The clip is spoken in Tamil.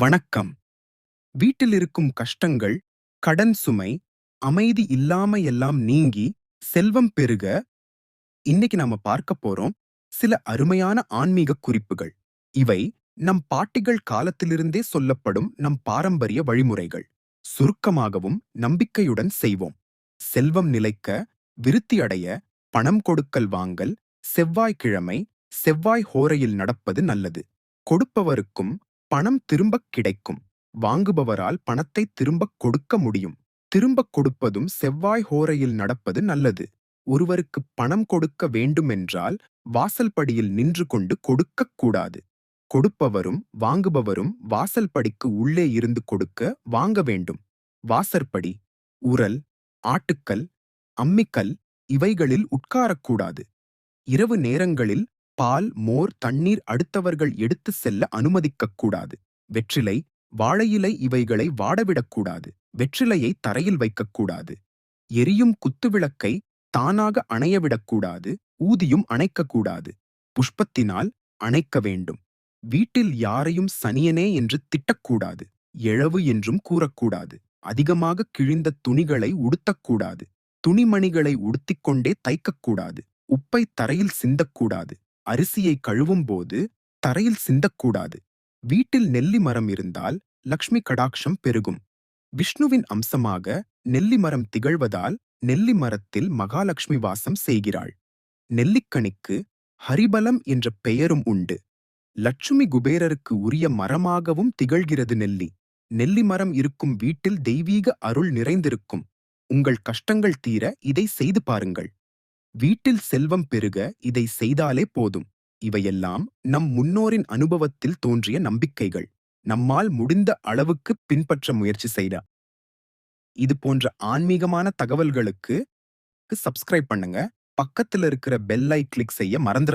வணக்கம். வீட்டில் இருக்கும் கஷ்டங்கள் கடன் சுமை அமைதி இல்லாம எல்லாம் நீங்கி செல்வம் பெருக இன்னைக்கு நாம பார்க்க போறோம் சில அருமையான ஆன்மீக குறிப்புகள். இவை நம் பாட்டிகள் காலத்திலிருந்தே சொல்லப்படும் நம் பாரம்பரிய வழிமுறைகள். சுருக்கமாகவும் நம்பிக்கையுடன் செய்வோம். செல்வம் நிலைக்க விருத்தி அடைய பணம் கொடுக்கல் வாங்கல் செவ்வாய்க்கிழமை செவ்வாய் ஹோரையில் நடப்பது நல்லது. கொடுப்பவருக்கும் பணம் திரும்பக் கிடைக்கும். வாங்குபவரால் பணத்தை திரும்பக் கொடுக்க முடியும். திரும்பக் கொடுப்பதும் செவ்வாய் ஹோரையில் நடப்பது நல்லது. ஒருவருக்கு பணம் கொடுக்க வேண்டுமென்றால் வாசல் படியில் நின்று கொண்டு கொடுக்கக் கூடாது. கொடுப்பவரும் வாங்குபவரும் வாசல் படிக்கு உள்ளே இருந்து கொடுக்க வாங்க வேண்டும். வாசற்படி உரல் ஆட்டுக்கல் அம்மிக்கல் இவைகளில் உட்காரக்கூடாது இரவு நேரங்களில் பால் மோர் தண்ணீர் அடுத்தவர்கள் எடுத்து செல்ல அனுமதிக்கக் கூடாது வெற்றிலை வாழையிலை இவைகளை வாடவிடக்கூடாது. வெற்றிலையை தரையில் வைக்கக்கூடாது. எரியும் குத்துவிளக்கை தானாக அணையவிடக்கூடாது. ஊதியும் அணைக்கக்கூடாது. புஷ்பத்தினால் அணைக்க வேண்டும். வீட்டில் யாரையும் சனியனே என்று திட்டக்கூடாது. எழவு என்றும் கூறக்கூடாது. அதிகமாக கிழிந்த துணிகளை உடுத்தக்கூடாது. துணிமணிகளை உடுத்திக்கொண்டே தைக்கக்கூடாது. உப்பை தரையில் சிந்தக்கூடாது. அரிசியை கழுவும் போது தரையில் சிந்தக்கூடாது. வீட்டில் நெல்லி மரம் இருந்தால் லக்ஷ்மி கடாட்சம் பெருகும். விஷ்ணுவின் அம்சமாக நெல்லி மரம் திகழ்வதால் நெல்லி மரத்தில் மகாலட்சுமி வாசம் செய்கிறாள். நெல்லிக்கனிக்கு ஹரிபலம் என்ற பெயரும் உண்டு. லட்சுமி குபேரருக்கு உரிய மரமாகவும் திகழ்கிறது நெல்லி. நெல்லி மரம் இருக்கும் வீட்டில் தெய்வீக அருள் நிறைந்திருக்கும். உங்கள் கஷ்டங்கள் தீர இதை செய்து பாருங்கள். வீட்டில் செல்வம் பெருக இதை செய்தாலே போதும். இவையெல்லாம் நம் முன்னோரின் அனுபவத்தில் தோன்றிய நம்பிக்கைகள். நம்மால் முடிந்த அளவுக்கு பின்பற்ற முயற்சி செய்த. இது போன்ற ஆன்மீகமான தகவல்களுக்கு சப்ஸ்கிரைப் பண்ணுங்க. பக்கத்துல இருக்கிற பெல்லை கிளிக் செய்ய மறந்துட